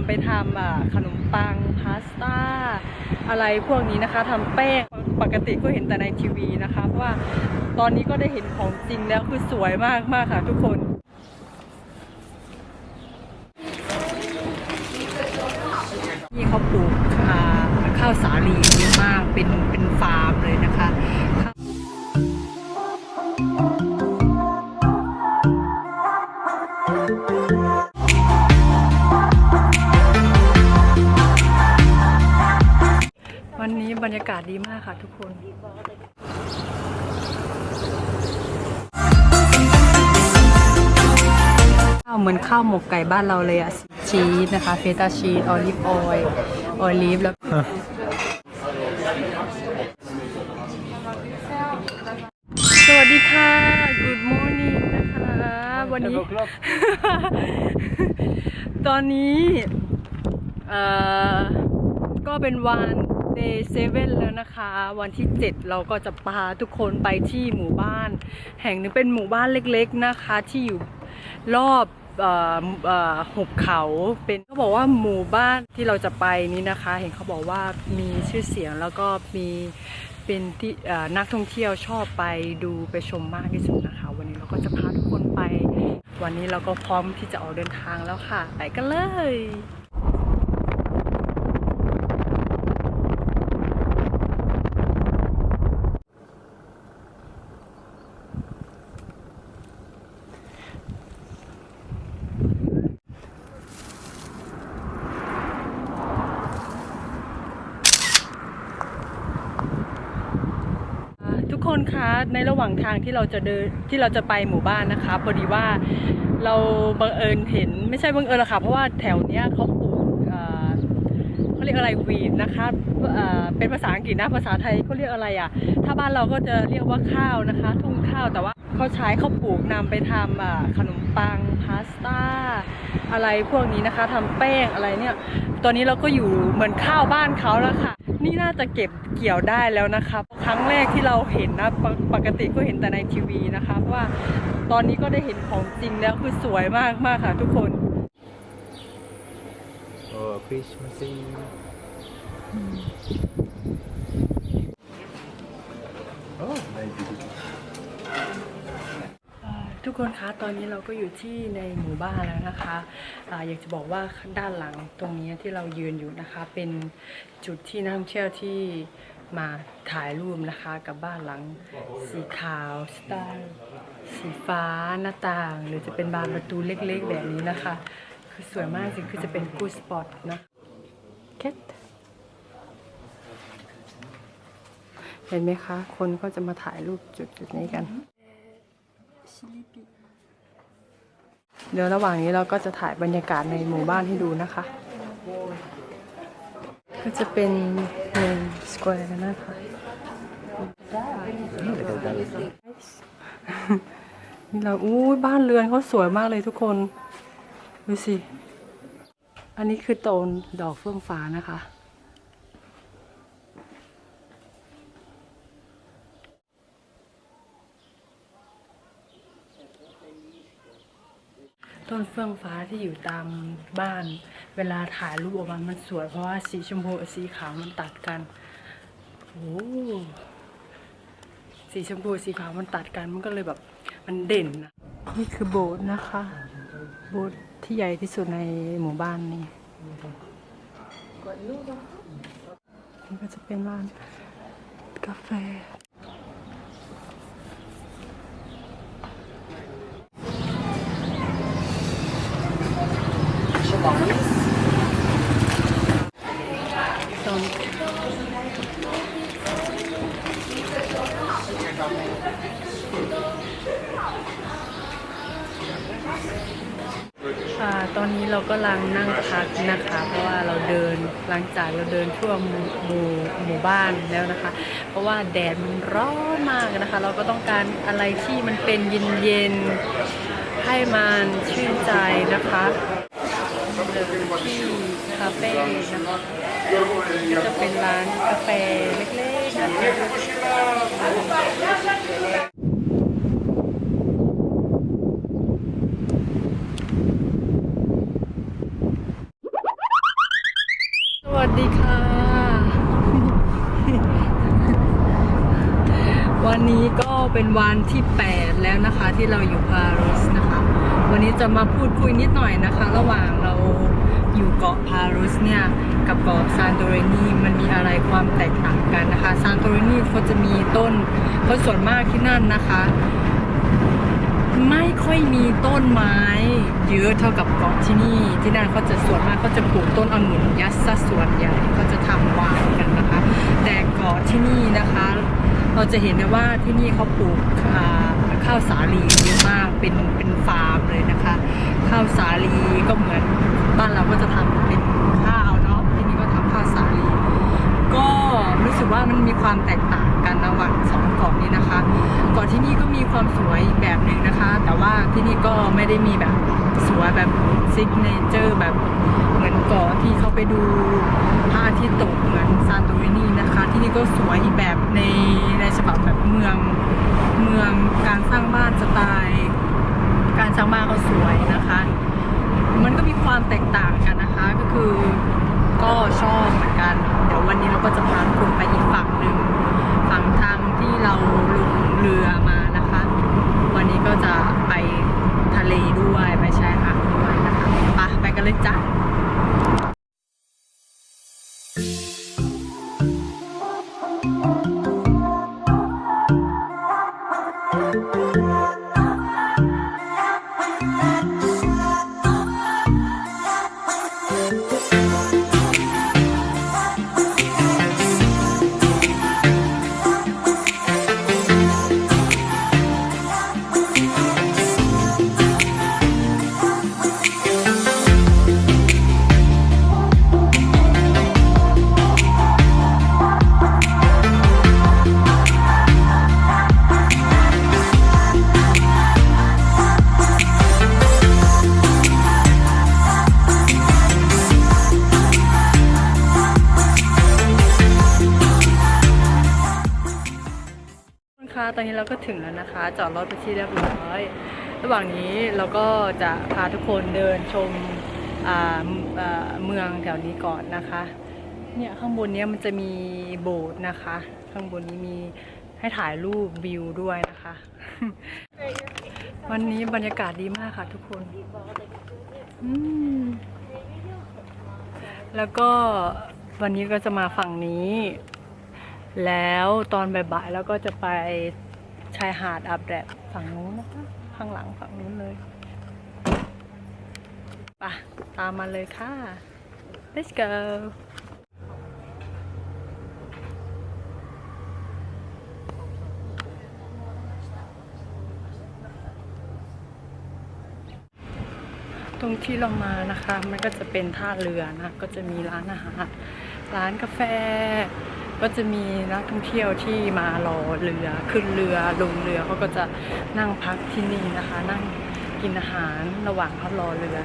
ำไปทำอะขนมปังพาสต้าอะไรพวกนี้นะคะทำแป้งปกติก็เห็นแต่ในทีวีนะคะเพราะว่าตอนนี้ก็ได้เห็นของจริงแล้วคือสวยมากมากๆค่ะทุกคนนี่เขาปลูกข้าวสาลีเยอะมากเป็นเป็นฟาร์มเลยนะคะาศดีมากค่ะทุกคนข้าวเหมือนข้าวหมกไก่บ้านเราเลยอะชีสนะคะเฟต้าชีสออลิฟออยล์ออลิฟแล้วสวัสดีค่ะ Good morning นะคะ วันนี้ ตอนนี้ เอ่อ ก็เป็นวัน day 7แล้วนะคะ วันที่ 7 เราก็จะพาทุกคนไปที่หมู่บ้าน แห่งหนึงเป็นหมู่บ้านเล็กๆนะคะที่อยู่รอบหุบเขาเป็นเขาบอกว่าหมู่บ้านที่เราจะไปนี้นะคะ เห็นเขาบอกว่ามีชื่อเสียงแล้วก็มีเป็นที่นักท่องเที่ยวชอบไปดูไปชมมากที่สุดนะคะ วันนี้เราก็จะพาทุกคนไป วันนี้เราก็พร้อมที่จะออกเดินทางแล้วค่ะ ไปกันเลย คนคะในระหว่างทางที่เราจะเดินที่เราจะไปหมู่บ้านนะคะพอดีว่าเราบังเอิญเห็นไม่ใช่บังเอิญหรอกค่ะเพราะว่าแถวเนี้ยเขาปลูกเขาเรียกอะไรวีดนะคะเป็นภาษาอังกฤษนะภาษาไทยเขาเรียกอะไรอะ ถ้าบ้านเราก็จะเรียกว่าข้าวนะคะ ทุ่งข้าวแต่ว่าเขาใช้เขาปลูกนำไปทำขนมปังพาสต้า อะไรพวกนี้นะคะทำแป้งอะไรเนี่ย ตอนนี้เราก็อยู่เหมือนข้าวบ้านเขาแล้วค่ะ นี่น่าจะเก็บเกี่ยวได้แล้วนะคะ ครั้งแรกที่เราเห็นนะปกปกติก็เห็นแต่ในทีวีนะคะเพราะว่าตอนนี้ก็ได้เห็นของจริงแล้วคือสวยมากมากๆค่ะทุกคน Oh, Christmassy. โอ้ maybe. อ่า ทุกคนคะตอนนี้เราก็อยู่ที่ในหมู่บ้านแล้วนะคะอาอยากจะบอกว่าด้านหลังตรงนี้ที่เรายืนอยู่นะคะ เป็นจุดที่นักท่องเที่ยวที่มาถ่ายรูปนะคะ กับบ้านหลังสีขาวสไตล์สีฟ้าหน้าต่าง หรือจะเป็นบานประตูเล็กๆ แบบนี้นะคะ คือสวยมากจริงคือจะเป็นกูสปอตนะเห็นไหมคะ คนก็จะมาถ่ายรูปจุดๆนี้กัน เดี๋ยวระหว่างนี้เราก็จะถ่ายบรรยากาศในหมู่บ้านให้ดูนะคะ ก็จะเป็นเมืองสแควร์นะคะนี่เราอู้บ้านเรือนเขาสวยมากเลยทุกคน ดูสิ อันนี้คือโตนดอกเฟื่องฟ้านะคะ ต้นเฟื่องฟ้าที่อยู่ตามบ้าน เวลาถ่ายรูปออกมามันสวย เพราะว่าสีชมพูกับสีขาวมันตัดกันโอ้สีชมพูสีขาวมันตัดกันมันก็เลยแบบมันเด่นนะนี่คือโบสถ์นะคะ โบสถ์ที่ใหญ่ที่สุดในหมู่บ้านนี้นี่ก็จะเป็นร้านกาแฟ ตอนอ่าต อนนี้เราก็ลังนั่งพักนะคะ เพราะว่าเราเดินหลังจากเราเดินทั่วหมู่หมู่หมู่บ้านแล้วนะคะ เพราะว่าแดดมันร้อนมากนะคะ เราก็ต้องการอะไรที่มันเป็นเย็นๆให้มันชื่นใจนะคะที่คาเฟ่นะคะจะเป็นร้านกาแฟเล็กๆนะคะ ดีค่ะ วันนี้ก็เป็นวันที่ 8 แล้วนะคะที่เราอยู่ปารีสนะคะ วันนี้จะมาพูดคุยนิดหน่อยนะคะ ระหว่างเราอยู่เกาะปารีสเนี่ย กับเกาะซานโตเรนีมันมีอะไรความแตกต่างกันนะคะซานโตเรนีเขาจะมีต้นเขาส่วนมากที่นั่นนะคะ ไม่ค่อยมีต้นไม้ เยอะเท่ากับเกาะที่นี่ ที่นั่นเขาจะส่วนมากเขาจะปลูกต้นองุ่นยัดซะส่วนใหญ่เขาจะทำวน์กันนะคะ แต่เกาะที่นี่นะคะ เราจะเห็นได้ว่าที่นี่เขาปลูกข้าวสาลีเยอะมากเป็นเป็นฟาร์มเลยนะคะ ข้าวสาลีก็เหมือนบ้านเราก็จะทำเป็นข้าวเนาะที่นี่ก็ทำข้าวสาลีก็รู้สึกว่ามันมีความแตกต่างกันระหว่างสองเกาะนี้นะคะเกาะที่นี่ก็ ความสวยอีกแบบหนึ่งนะคะ แต่ว่าที่นี่ก็ไม่ได้มีแบบสวยแบบซิกเนเจอร์แบบเหมือนเกาะที่เขาไปดูพระอาทิตย์ตกเหมือนซานโตรินีนะคะ ที่นี่ก็สวยอีกแบบในในฉบับแบบเมืองเมืองการสร้างบ้านสไตล์การสร้างบ้านเขาสวยนะคะ มันก็มีความแตกต่างกันนะคะก็คือก็ชอบเหมือนกัน เดี๋ยววันนี้เราก็จะพาคุณไปอีกฝั่งหนึ่ง ตอนนี้เราก็ถึงแล้วนะคะ จอดรถไปที่เรียบร้อย ระหว่างนี้เราก็จะพาทุกคนเดินชมเมืองแถวนี้ก่อนนะคะ เนี่ยข้างบนนี้มันจะมีโบสถ์นะคะ ข้างบนนี้มีให้ถ่ายรูปวิวด้วยนะคะ วันนี้บรรยากาศดีมากค่ะทุกคน แล้วก็วันนี้ก็จะมาฝั่งนี้ แล้วตอนบ่ายๆแล้วก็จะไปชายหาดอาบแดดฝั่งนู้นนะคะ ข้างหลังฝั่งนู้นเลยไปะตามมาเลยค่ะ let's go ตรงที่เรามานะคะ มันก็จะเป็นท่าเรือนะ ก็จะมีร้านอาหาร ร้านกาแฟ ก็จะมีนักท่องเที่ยวที่มารอเรือขึ้นเรือลงเรือเขาก็จะนั่งพักที่นี่นะคะ นั่งกินอาหารระหว่างเขารอเรือ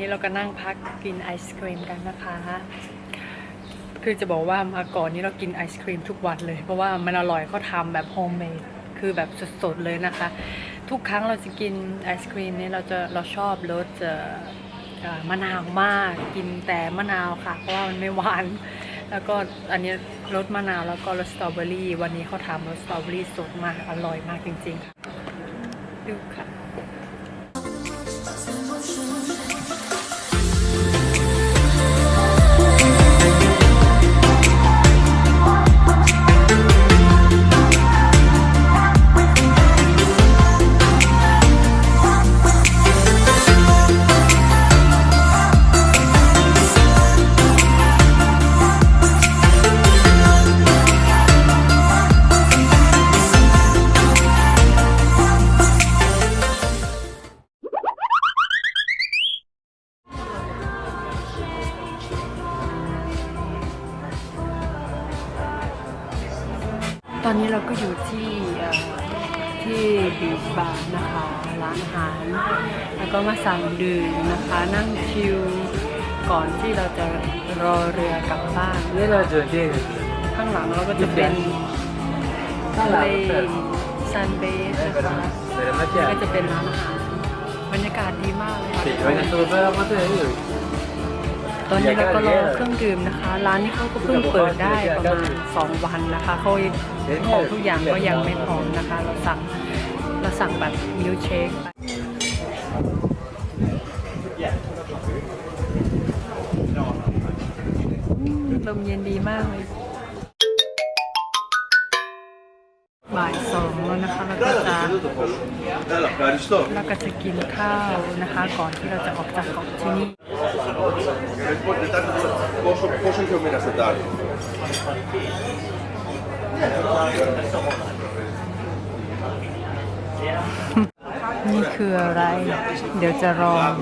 นี้เราก็นั่งพักกินไอศครีมกันนะคะ คือจะบอกว่ามาก่อนนี้เรากินไอศครีมทุกวันเลย เพราะว่ามันอร่อยเขาทำแบบโฮมเมดคือแบบสดๆเลยนะคะ ทุกครั้งเราจะกินไอศครีมนี้เราจะเราชอบรสมะนาวมาก กินแต่มะนาวค่ะ เพราะว่ามันไม่หวาน แล้วก็อันนี้รสมะนาวแล้วก็รสสตรอเบอรี่ วันนี้เขาทำรสสตรอเบอรี่สดมาก อร่อยมากจริงๆค่ะ ดูค่ะ ก่อนที่เราจะรอเรือกลับบ้านนี่เราจะที่ข้างหลังเราก็จะเป็นทะเลซันเบสนะคะเดี๋ยวมาเจแล้วอก็จะเป็นร้านอาหารบรรยากาศดีมากเลยค่ะติดไว้ในตัวเพื่อมาเจออยู่ตอนนี้เราก็รอเครื่องดื่มนะคะ ร้านนี้เขาก็เพิ่งเปิดได้ประมาณ 2 วันนะคะเขาของทุกอย่างก็ยังไม่พร้อมนะคะ เราสั่งเราสั่งแบบมิลเชคไป ลมเย็นดีมากเลยบ่ายสองแล้วนะคะแล้วก็จะเราก็จะกินข้าวนะคะ ก่อนที่เราจะออกจากเกาะที่นี่นี่คืออะไร เดี๋ยวจะลอง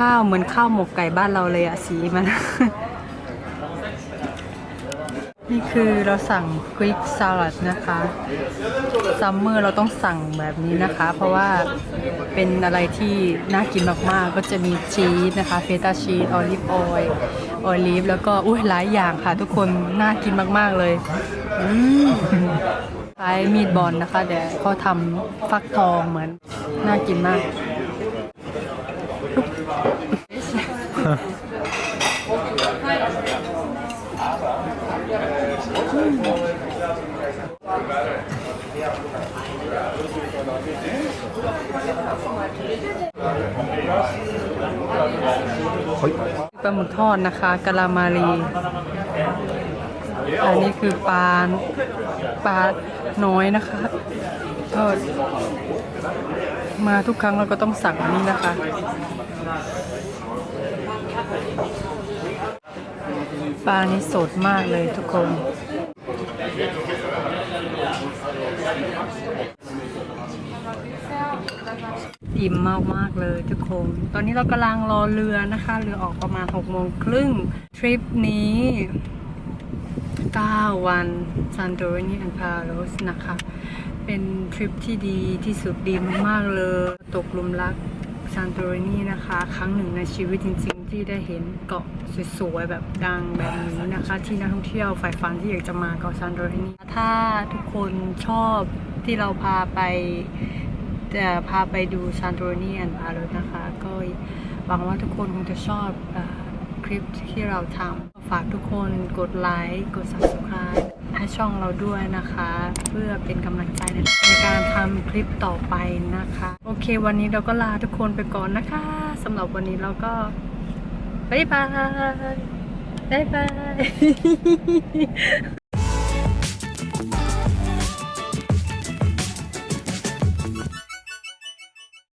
ข้าวเหมือนข้าวหมกไก่บ้านเราเลยอะสีมัน นี่คือเราสั่งควิกสลัดนะคะซัมเมอร์เราต้องสั่งแบบนี้นะคะ เพราะว่าเป็นอะไรที่น่ากินมากๆ ก็จะมีชีสนะคะเฟต้าชีสออลิฟออยล์ออลิฟแล้วก็อุ้ยหลายอย่างค่ะทุกคนน่ากินมากๆเลยอืมคล้มีดบอลนะคะเดี๋ยวเขาทำฟักทองเหมือนน่ากินมาก ปลาหมึกทอดนะคะกะลามารีอันนี้คือปลาปลาน้อยนะคะ ทอด มาทุกครั้งเราก็ต้องสั่งอันนี้นะคะ ปลานี่สดมากเลยทุกคน อิ่มมากๆเลยทุกคน ตอนนี้เรากำลังรอเรือนะคะ เรือออกประมาณ6โมงครึ่ง ทริปนี้ 9 วันซันโดร n นีแอนพาโรสนะคะ เป็นทริปที่ดีที่สุดดีมากๆเลย ตกหลุมรักซันโดร n นีนะคะ ครั้งหนึ่งในชีวิตจริงๆ ที่ได้เห็นเกาะสวยๆแบบดังแบบนี้นะคะ ที่นักท่องเที่ยวฝ่ายฝันที่อยากจะมาเกาะซันโดร n นีถ้าทุกคนชอบที่เราพาไปจะพาไปดูซันโดร n นีแอนพารสนะคะ ก็หวังว่าทุกคนคงจะชอบอคลิปที่เราทำฝากทุกคนกดไลค์กด subscribe ให้ช่องเราด้วยนะคะ เพื่อเป็นกำลังใจในการทำคลิปต่อไปนะคะ โอเค วันนี้เราก็ลาทุกคนไปก่อนนะคะสำหรับวันนี้เราก็ 拜拜拜拜。